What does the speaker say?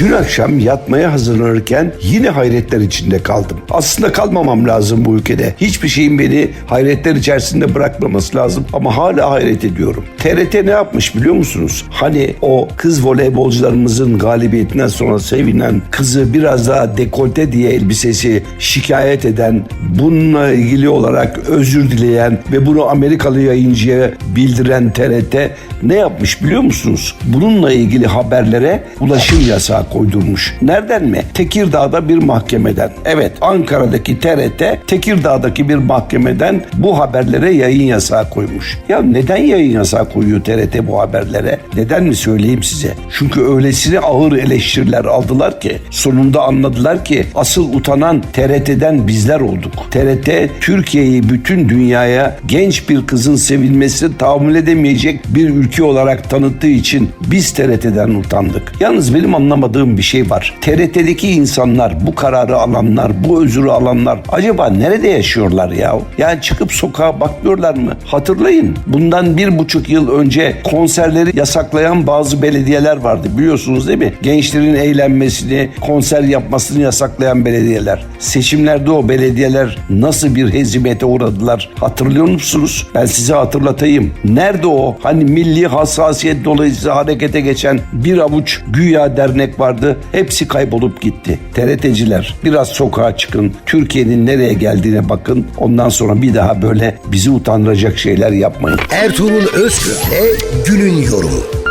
Dün akşam yatmaya hazırlanırken yine hayretler içinde kaldım. Aslında kalmamam lazım bu ülkede. Hiçbir şeyin beni hayretler içerisinde bırakmaması lazım ama hala hayret ediyorum. TRT ne yapmış biliyor musunuz? Hani o kız voleybolcularımızın galibiyetinden sonra sevinen kızı biraz daha dekolte diye elbisesi şikayet eden, bununla ilgili olarak özür dileyen ve bunu Amerikalı yayıncıya bildiren TRT ne yapmış biliyor musunuz? Bununla ilgili haberlere ulaşım yasağı koydurmuş. Nereden mi? Tekirdağ'da bir mahkemeden. Evet Ankara'daki TRT Tekirdağ'daki bir mahkemeden bu haberlere yayın yasağı koymuş. Ya neden yayın yasağı koyuyor TRT bu haberlere? Neden mi söyleyeyim size? Çünkü öylesine ağır eleştiriler aldılar ki sonunda anladılar ki asıl utanan TRT'den bizler olduk. TRT Türkiye'yi bütün dünyaya genç bir kızın sevilmesini tahammül edemeyecek bir ülke olarak tanıttığı için biz TRT'den utandık. Yalnız benim anlamadığım bir şey var. TRT'deki insanlar, bu kararı alanlar, bu özürü alanlar acaba nerede yaşıyorlar ya? Yani çıkıp sokağa bakmıyorlar mı? Hatırlayın bundan bir buçuk yıl önce konserleri yasaklayan bazı belediyeler vardı biliyorsunuz değil mi? Gençlerin eğlenmesini, konser yapmasını yasaklayan belediyeler. Seçimlerde o belediyeler nasıl bir hezimete uğradılar hatırlıyor musunuz? Ben size hatırlatayım. Nerede o hani milli hassasiyet dolayısıyla harekete geçen bir avuç güya dernek vardı. Hepsi kaybolup gitti. TRT'ciler biraz sokağa çıkın. Türkiye'nin nereye geldiğine bakın. Ondan sonra bir daha böyle bizi utandıracak şeyler yapmayın. Ertuğrul Özkök günün yorumu.